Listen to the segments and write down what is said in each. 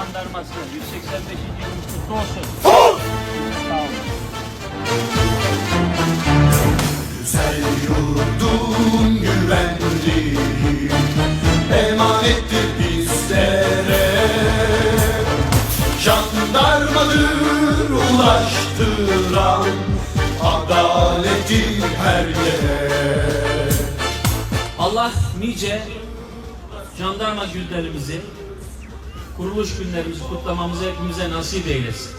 Jandarması 185. yılımız kutlu olsun. Sağ olun. Güzel yurdun güvenliği emanettir bizlere Jandarmadır ulaştıran adaleti her yere Allah nice jandarma günlerimizi, kuruluş günlerimizi kutlamamızı hepimize nasip eylesin.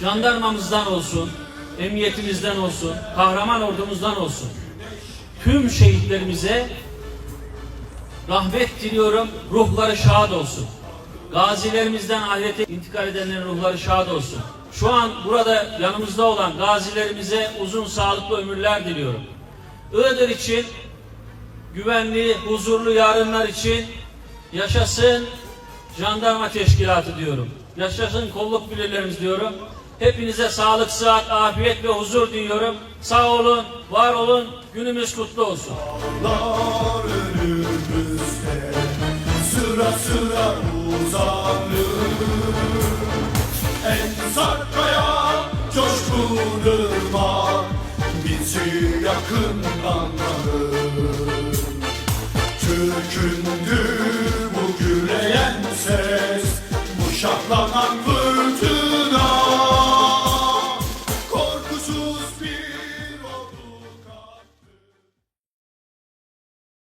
Jandarmamızdan olsun, emniyetimizden olsun, kahraman ordumuzdan olsun. Tüm şehitlerimize rahmet diliyorum, ruhları şad olsun. Gazilerimizden ahirete intikal edenlerin ruhları şad olsun. Şu an burada yanımızda olan gazilerimize uzun sağlıklı ömürler diliyorum. Iğdır için güvenli, huzurlu yarınlar için yaşasın jandarma teşkilatı diyorum. Yaşasın kolluk birliklerimiz diyorum. Hepinize sağlık, sıhhat, afiyet ve huzur diliyorum. Sağ olun, var olun, günümüz kutlu olsun. Sıra sıra uzanır En sarkaya coşkun şahlanan fırtına